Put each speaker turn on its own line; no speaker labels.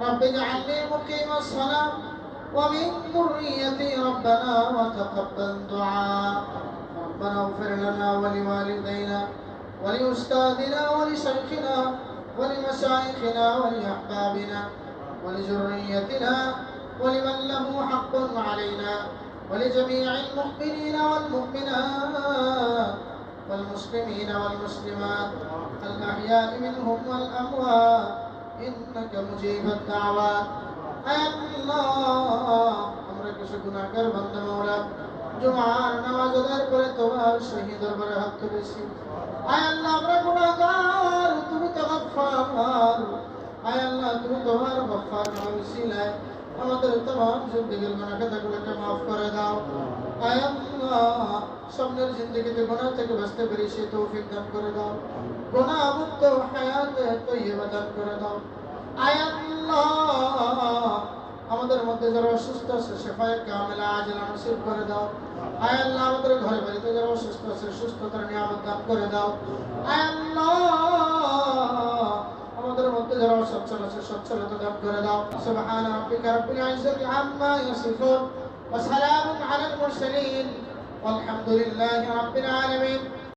رب اجعلني مقيم الصلاة ومن ذريتي ربنا وتقبل دعاء. ربنا اغفر لنا ولوالدينا ولأستاذنا ولشيخنا ولمشايخنا ولأحبابنا ولذريتنا ولمن له حق علينا ولجميع المؤمنين والمؤمنات والمسلمين والمسلمات. الأحياء منهم والأموات. ইন্নাকা মুজিবাত দাওয়াত আল্লাহ, আমরা কিছু গুনাহগার বান্দা মাওলা। জুমার নামাজ আদায় করে তোমার শহীদ দরবারে হাত তুলেছি। আয় আল্লাহ, আমরা গুনাহগার, তুমি তো গফফার। আয় আল্লাহ, তুমি তোমার গফফার নাম আমাদের তমাম জিন্দেগির গুনাহকে তাগুলোকে মাফ করে দাও। আয় আল্লাহ, সামনের জিন্দগিতে গুনাহ থেকে বাঁচতে পেরেছি সে তৌফিক দান করে দাও। গুনাহ মুক্ত হায়াত তৈয়বা দান আমাদের মধ্যে যারা অসুস্থ আছে শেফায়ে কামেলা আজলা নসিব করে দাও আয় আল্লাহ আমাদের ঘরে বাড়িতে যারা অসুস্থ আছে সুস্থতার নিয়ামত দান করে দাও আয় আল্লাহ আমাদের মধ্যে যারা অসচ্ছল আছে সচ্ছলতা দান করে দাও সুবহান রাব্বিকা রাব্বিল ইজ্জাতি আম্মা ইয়াসিফুন ওয়া সালামুন আলাল মুরসালিন والحمد لله رب العالمين